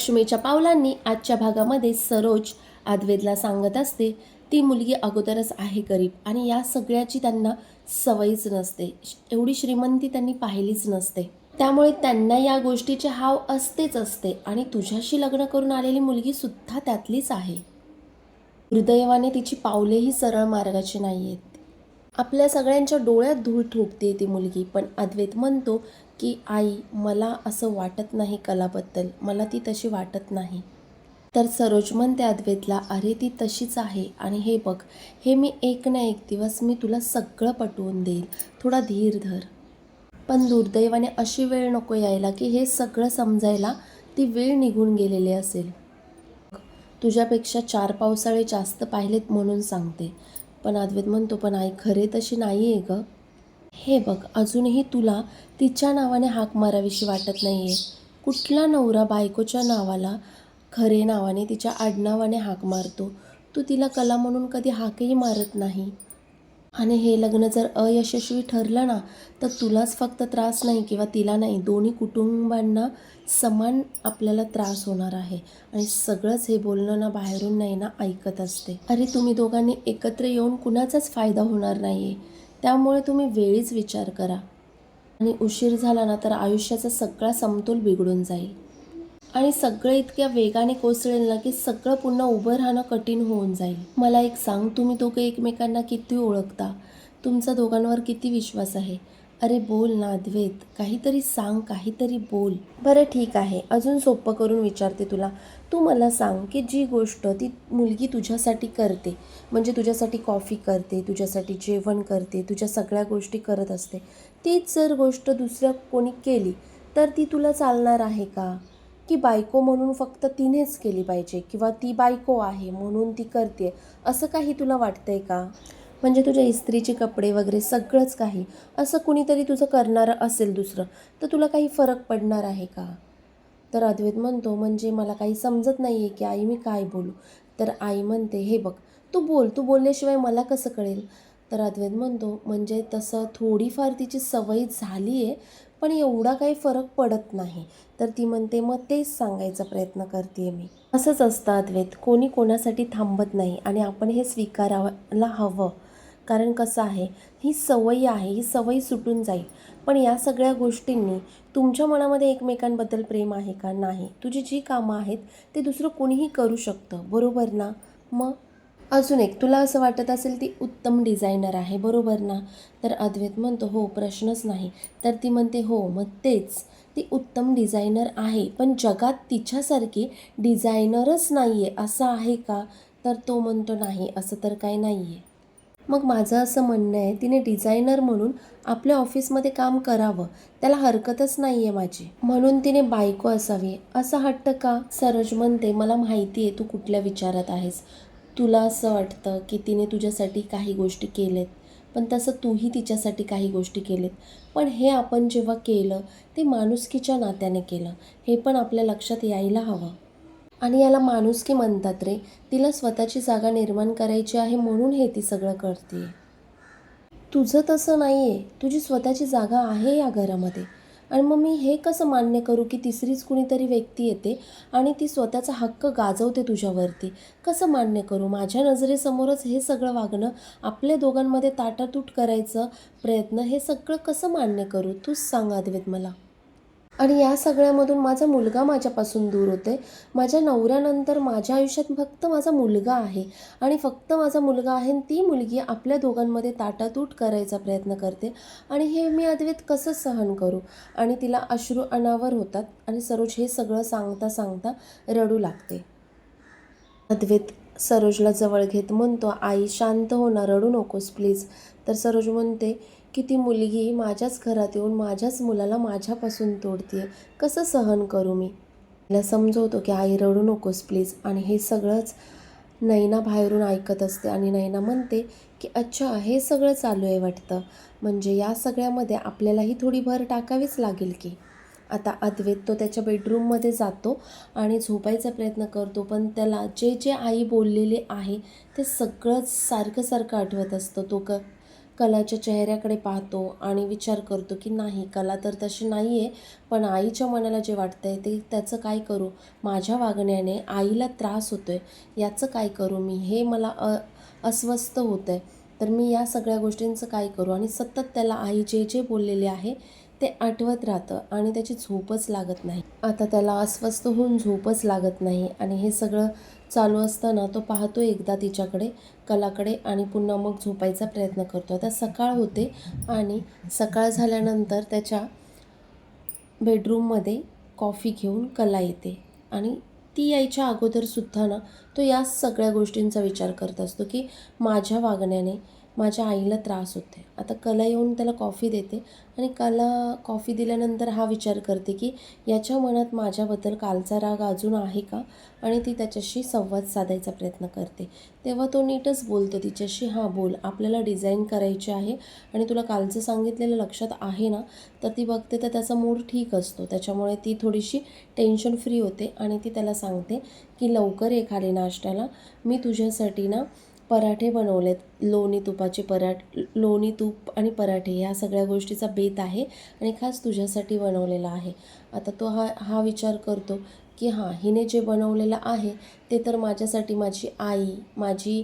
लक्ष्मीच्या पावलांनी आजच्या भागामध्ये सरोज अद्वैतला सांगत असते ती मुलगी अगोदरच आहे गरीब आणि या सगळ्याची त्यांना सवयीच नसते. एवढी श्रीमंती त्यांनी पाहिलीच नसते. त्यामुळे त्यांना या गोष्टीचे हाव असतेच असते आणि तुझ्याशी लग्न करून आलेली मुलगी सुद्धा त्यातलीच आहे. दुर्दैवाने तिची पावलेही सरळ मार्गाची नाही आहेत आपल्या सगळ्यांच्या डोळ्यात धूळ ठोकते ती मुलगी पण अद्वैत म्हणतो की आई मला असं वाटत नाही कलाबद्दल. मला ती तशी वाटत नाही. तर सरोजमन त्या अद्वैतला अरे ती तशीच आहे. आणि हे बघ हे मी एक ना एक दिवस मी तुला सगळं पटवून देईल. थोडा धीर धर. पण दुर्दैवाने अशी वेळ नको यायला की हे सगळं समजायला ती वेळ निघून गेलेली असेल. तुझ्यापेक्षा चार पावसाळे जास्त पाहिलेत म्हणून सांगते. पण अद्वैत म्हणतो पण आई खरे तशी नाही आहे गं. हे बघ अजूनही तुला तिच्या नावाने हाक मारावीशी वाटत नाही आहे कुठला नवरा बायकोच्या नावाला खरे नावाने तिच्या आडनावाने हाक मारतो? तू तिला कला म्हणून कधी हाकही मारत नाही. आणि हे लग्न जर अयशस्वी ठरलं ना तर तुलाच फक्त त्रास नाही किंवा तिला नाही. दोन्ही कुटुंबांना समान आपल्याला त्रास होणार आहे. आणि सगळंच हे बोलणं ना बाहेरून नाही ना ऐकत असते. अरे तुम्ही दोघांनी एकत्र येऊन कुणाचाच फायदा होणार नाही आहे त्यामुळे तुम्ही वेळीच विचार करा. आणि उशीर झाला ना तर आयुष्याचा सगळा समतोल बिघडून जाईल. आणि सगळं इतक्या वेगाने कोसळेल ना की सगळं पुन्हा उभं राहणं कठीण होऊन जाईल. मला एक सांग तुम्ही दोघं एकमेकांना किती ओळखता? तुमचा दोघांवर किती विश्वास आहे? अरे बोल ना अद्वैत काहीतरी सांग काहीतरी बोल. बरं ठीक आहे अजून सोपं करून विचारते तुला. तू मला सांग की जी गोष्ट ती मुलगी तुझ्यासाठी करते म्हणजे तुझ्यासाठी कॉफी करते तुझ्यासाठी जेवण करते तुझ्या सगळ्या गोष्टी करत असते तीच जर गोष्ट दुसऱ्या कोणी केली तर ती तुला चालणार आहे का? की बायको म्हणून फक्त तिनेच केली पाहिजे किंवा ती बायको आहे म्हणून ती करते असं काही तुला वाटतंय का? म्हणजे तुझ्या इस्त्रीचे कपडे वगैरे सगळंच काही. असं कुणीतरी तुझं करणारं असेल दुसरं तर तुला काही फरक पडणार आहे का? तर अद्वैत म्हणतो म्हणजे मला काही समजत नाही आहे की आई मी काय बोलू. तर आई म्हणते हे बघ तू बोल तू बोलल्याशिवाय मला कसं कळेल? तर अद्वैत म्हणतो म्हणजे तसं थोडीफार तिची सवय झाली आहे पण एवढा काही फरक पडत नाही. तर ती म्हणते मग तेच सांगायचा प्रयत्न करते मी. असंच असतं अद्वैत. कोणी कोणासाठी थांबत नाही आणि आपण हे स्वीकारायला हवं. कारण कसं आहे? ही सवयी आहे ही सवय सुटून जाईल. पण या सगळ्या गोष्टींनी तुमच्या मनामध्ये एकमेकांबद्दल प्रेम आहे का? नाही. तुझी जी कामं आहेत ते दुसरं कोणीही करू शकतं. बरोबर ना? मग? अजून एक तुला असं वाटत असेल ती उत्तम डिझायनर आहे बरोबर ना? तर अद्वैत म्हणतो हो प्रश्नच नाही. तर ती म्हणते हो मग तेच. ती उत्तम डिझायनर आहे पण जगात तिच्यासारखी डिझायनरच नाही आहे असं आहे का? तर तो म्हणतो नाही असं तर काही नाही आहे मग माझं असं म्हणणं आहे तिने डिझायनर म्हणून आपल्या ऑफिसमध्ये काम करावं त्याला हरकतच नाही आहे माझी. म्हणून तिने बायको असावी. असं हट्ट का? सरोज म्हणते मला माहिती आहे तू कुठल्या विचारात आहेस. तुला असं वाटतं की तिने तुझ्यासाठी काही गोष्टी केलेत पण तसं तूही तिच्यासाठी काही गोष्टी केलेत. पण हे आपण जेव्हा केलं ते माणुसकीच्या नात्याने केलं. हे पण आपल्या लक्षात यायला हवं. आणि याला माणुसकी म्हणतात रे. तिला स्वतःची जागा निर्माण करायची आहे म्हणून हे ती सगळं करते तुझं तसं नाही आहे तुझी स्वतःची जागा आहे या घरामध्ये. आणि मग मी हे कसं मान्य करू की तिसरीच कुणीतरी व्यक्ती येते आणि ती स्वतःचा हक्क गाजवते तुझ्यावरती? कसं मान्य करू? माझ्या नजरेसमोरच हे सगळं वागणं आपल्या दोघांमध्ये ताटातूट करायचं प्रयत्न हे सगळं कसं मान्य करू? तूच सांग अद्वैत मला. आणि या सगळ्यामधून माझा मुलगा माझ्यापासून दूर होते माझ्या नवऱ्यानंतर माझ्या आयुष्यात फक्त माझा मुलगा आहे. आणि फक्त माझा मुलगा आहे आणि ती मुलगी आपल्या दोघांमध्ये ताटातूट करायचा प्रयत्न करते. आणि हे मी अद्वैत कसं सहन करू? आणि तिला अश्रू अनावर होतात आणि सरोज हे सगळं सांगता सांगता रडू लागते. अद्वैत सरोजला जवळ घेत म्हणतो आई शांत हो ना रडू नकोस प्लीज तर सरोज म्हणते की ती मुलगी माझ्याच घरात येऊन माझ्याच मुलाला माझ्यापासून तोडते कसं सहन करू मी? तिला समजवतो की आई रडू नकोस प्लीज आणि हे सगळंच नैना बाहेरून ऐकत असते आणि नैना म्हणते की अच्छा हे सगळं चालू आहे वाटतं. म्हणजे या सगळ्यामध्ये आपल्यालाही थोडी भर टाकावीच लागेल की. आता अद्वैत तो त्याच्या बेडरूममध्ये जातो आणि झोपायचा प्रयत्न करतो पण त्याला जे जे आई बोललेले आहे ते सगळंच सारखं सारखं आठवत असतं. तो क कलाच्या चेहऱ्याकडे पाहतो आणि विचार करतो की नाही कला तर तशी नाही आहे पण आईच्या मनाला जे वाटतं आहे ते त्याचं काय करू? माझ्या वागण्याने आईला त्रास होतो आहे याचं काय करू? मी हे मला अ अस्वस्थ होतं आहे तर मी या सगळ्या गोष्टींचं काय करू? आणि सतत त्याला आई जे जे बोललेले आहे ते आठवत राहतं आणि त्याची झोपच लागत नाही. आता त्याला अस्वस्थ होऊन झोपच लागत नाही आणि हे सगळं चालू असताना तो पाहतो एकदा तिच्याकडे कलाकडे आणि पुन्हा मग झोपायचा प्रयत्न करतो आता सकाळ होते आणि सकाळ झाल्यानंतर त्याच्या बेडरूममध्ये कॉफी घेऊन कला येते आणि ती यायच्या अगोदरसुद्धा ना तो या सगळ्या गोष्टींचा विचार करत असतो की माझ्या वागण्याने माझ्या आईला त्रास होते आता कला येऊन त्याला कॉफी देते आणि कला कॉफी दिल्यानंतर हा विचार करते की याच्या मनात माझ्याबद्दल कालचा राग अजून आहे का? आणि ती त्याच्याशी संवाद साधायचा प्रयत्न करते. तेव्हा तो नीटच बोलतो तिच्याशी हां बोल. आपल्याला डिझाईन करायची आहे आणि तुला कालचं सांगितलेलं लक्षात आहे ना? तर ती बघते तर त्याचा मूड ठीक असतो. त्याच्यामुळे ती थोडीशी टेन्शन फ्री होते आणि ती त्याला सांगते की लवकर ये खाली नाश्त्याला. मी तुझ्यासाठी ना पराठे बनवलेत. लोणी तुपाचे पराठ लोणी तूप आणि पराठे ह्या सगळ्या गोष्टीचा बेत आहे आणि खास तुझ्यासाठी बनवलेला आहे. आता तो हा हा विचार करतो की हां हिने जे बनवलेलं आहे ते तर माझ्यासाठी माझी आई माझी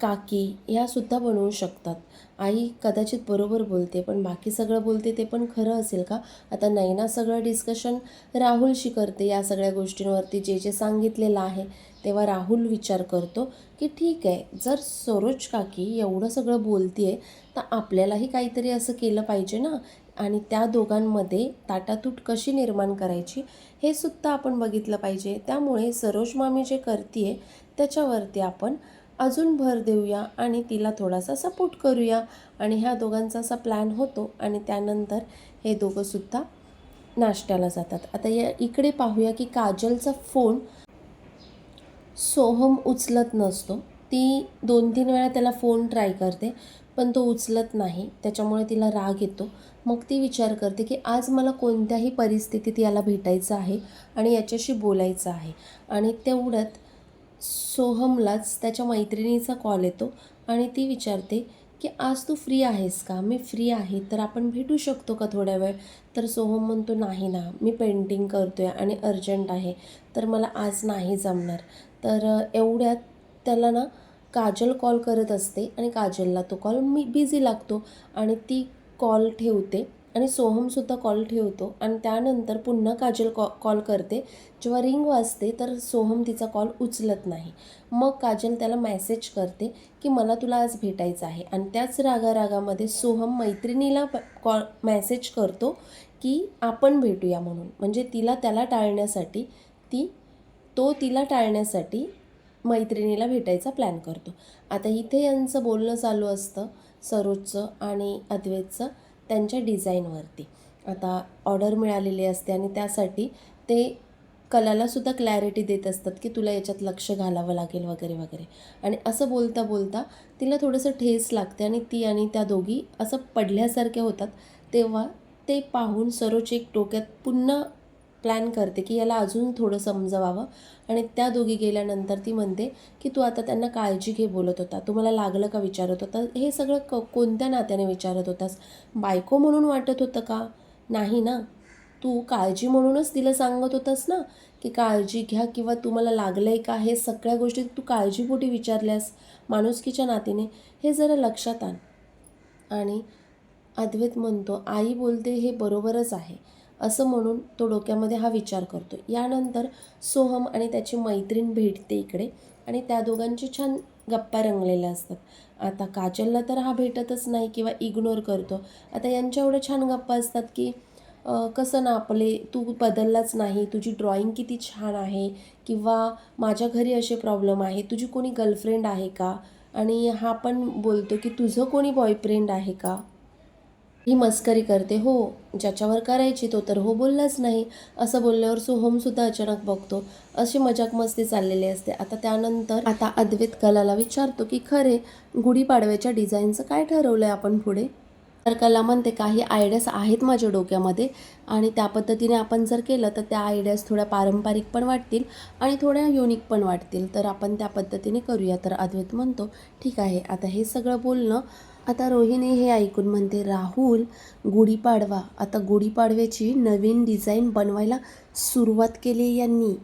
काकी ह्यासुद्धा बनवू शकतात. आई कदाचित बरोबर बोलते पण बाकी सगळं बोलते ते पण खरं असेल का? आता नैना सगळं डिस्कशन राहुलशी करते या सगळ्या गोष्टींवरती. जे जे सांगितलेलं आहे तेव्हा राहुल विचार करतो की ठीक आहे जर सरोज काकी एवढं सगळं बोलते आहे तर आपल्यालाही काहीतरी असं केलं पाहिजे ना? आणि त्या दोघांमध्ये ताटातूट कशी निर्माण करायची हे सुद्धा आपण बघितलं पाहिजे. त्यामुळे सरोज मामी जे करते त्याच्यावरती आपण अजून भर देऊया आणि तिला थोडासा सपोर्ट करूया. आणि ह्या दोघांचा असा प्लॅन होतो आणि त्यानंतर हे दोघंसुद्धा नाश्त्याला जातात. आता या इकडे पाहूया की काजलचा फोन सोहम उचलत नसतो. ती दोन तीन वेळा त्याला फोन ट्राय करते पण तो उचलत नाही. त्याच्यामुळे तिला राग येतो. मग ती विचार करते की आज मला कोणत्याही परिस्थितीत याला भेटायचं आहे आणि याच्याशी बोलायचं आहे. आणि तेवढ्यात सोहमलाच त्याच्या मैत्रिणीचा कॉल येतो आणि ती विचारते की आज तू फ्री आहेस का? मी फ्री आहे तर आपण भेटू शकतो का थोड्या वेळ? तर सोहम म्हणतो नाही ना मी पेंटिंग करतो आहे आणि अर्जंट आहे तर मला आज नाही जमणार. तर एवढ्यात त्याला ना काजल कॉल करत असते आणि काजलला तो कॉल मी बिझी लागतो आणि ती कॉल ठेवते. आणि सोहमसुद्धा कॉल ठेवतो. आणि त्यानंतर पुन्हा काजल कॉ कॉल करते. जेव्हा रिंग वाजते तर सोहम तिचा कॉल उचलत नाही. मग काजल त्याला मेसेज करते की मला तुला आज भेटायचं आहे. आणि त्याच रागारागामध्ये सोहम मैत्रिणीला कॉल मेसेज करतो की आपण भेटूया म्हणून. म्हणजे तिला त्याला टाळण्यासाठी ती तो तिला टाळण्यासाठी मैत्रिणीला भेटायचा प्लॅन करतो. आता इथे यांचं बोलणं चालू असतं सरोजचं आणि अद्वैतचं. त्यांच्या डिझाईनवरती. आता ऑर्डर मिळालेली असते आणि त्यासाठी ते कलालासुद्धा क्लॅरिटी देत असतात की तुला याच्यात लक्ष घालावं लागेल वगैरे वगैरे. आणि असं बोलता बोलता तिला थोडंसं ठेस लागते आणि ती आणि त्या दोघी असं पडल्यासारख्या होतात. तेव्हा ते पाहून सरोज एक डोक्यात पुन्हा प्लॅन करते की याला अजून थोडं समजवावं. आणि त्या दोघी गेल्यानंतर ती म्हणते की तू आता त्यांना काळजी घे बोलत होता. तुम्हाला लागलं का विचारत होता? हे सगळं क कोणत्या नात्याने विचारत होतास? बायको म्हणून वाटत होतं का? नाही ना. तू काळजी म्हणूनच तिला सांगत होतास ना की काळजी घ्या किंवा तुम्हाला लागलं आहे का? हे सगळ्या गोष्टी तू काळजीपोटी विचारल्यास माणुसकीच्या नातीने. हे जरा लक्षात आण. आणि अद्वैत म्हणतो आई बोलते हे बरोबरच आहे. असं म्हणून तो डोक्यामध्ये हा विचार करतो यानंतर सोहम आणि त्याची मैत्रीण भेटते इकडे आणि त्या दोघांची छान गप्पा रंगलेल्या असतात. आता काजलला तर हा भेटतच नाही किंवा इग्नोर करतो. आता यांच्या एवढ्या छान गप्पा असतात की कसं ना आपले तू बदललाच नाही तुझी ड्रॉइंग किती छान आहे किंवा माझ्या घरी असे प्रॉब्लेम आहे तुझी कोणी गर्लफ्रेंड आहे का? आणि हा पण बोलतो की तुझं कोणी बॉयफ्रेंड आहे का? ही मस्करी करते हो. ज्याच्यावर करायची तो तर हो बोललाच नाही. असं बोलल्यावर सोहमसुद्धा अचानक बघतो. अशी मजाक मस्ती चाललेली असते. आता त्यानंतर आता अद्वैत कलाला विचारतो की खरे गुढीपाडव्याच्या डिझाईनचं काय ठरवलं आहे आपण पुढे? तर कला म्हणते काही आयडियाज आहेत माझ्या डोक्यामध्ये आणि त्या पद्धतीने आपण जर केलं तर त्या आयडियाज थोड्या पारंपरिक पण वाटतील आणि थोड्या युनिक पण वाटतील. तर आपण त्या पद्धतीने करूया. तर अद्वैत म्हणतो ठीक आहे. आता हे सगळं बोलणं आता रोहिणी हे ऐकून म्हणते राहुल गुढीपाडवा आता गुढीपाडव्याची नवीन डिझाईन बनवायला सुरुवात केली यांनी.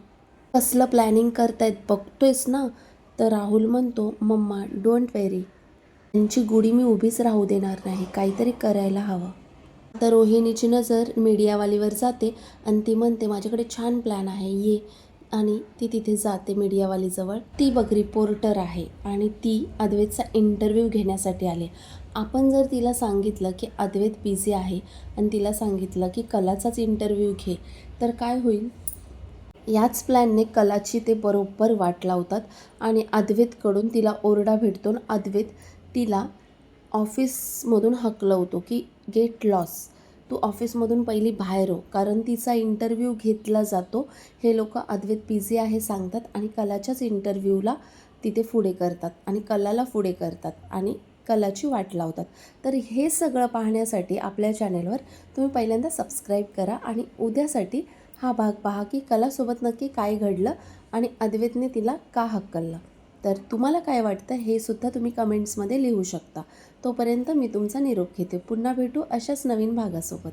कसलं प्लॅनिंग करतायत बघतोयस ना? तर राहुल म्हणतो मम्मा डोंट वेरी त्यांची गुढी मी उभीच राहू देणार नाही. काहीतरी करायला हवं. आता रोहिणीची नजर मीडियावालीवर जाते आणि ती म्हणते माझ्याकडे छान प्लॅन आहे. ये. आणि ती तिथे जाते मीडियावालीजवळ. ती बघ रिपोर्टर आहे आणि ती अद्वैतचा इंटरव्ह्यू घेण्यासाठी आली. आपण जर तिला सांगितलं की अद्वैत बिझी आहे आणि तिला सांगितलं की कलाचाच इंटरव्ह्यू घे तर काय होईल? याच प्लॅनने कलाची ते बरोबर वाट लावतात आणि अद्वैतकडून तिला ओरडा भेटतो अद्वैत तिला ऑफिसमधून हकलवतो की गेट लॉस तू ऑफिसमधून पहिली बाहेर हो कारण तिचा इंटरव्ह्यू घेतला जातो. हे लोक अद्वैत बिझी आहे सांगतात आणि कलाच्याच इंटरव्ह्यूला तिथे पुढे करतात आणि कलाला पुढे करतात आणि कलाची वाट लावतात. तर हे सगळं पाहण्यासाठी आपल्या चॅनेलवर तुम्ही पहिल्यांदा सबस्क्राईब करा आणि उद्यासाठी हा भाग पहा की कलासोबत नक्की काय घडलं आणि अद्वैतने तिला का हक्कललं. तर तुम्हाला काय वाटतं हे सुद्धा तुम्ही कमेंट्समध्ये लिहू शकता. तोपर्यंत मी तुमचा निरोप घेते. पुन्हा भेटू अशाच नवीन भागासोबत.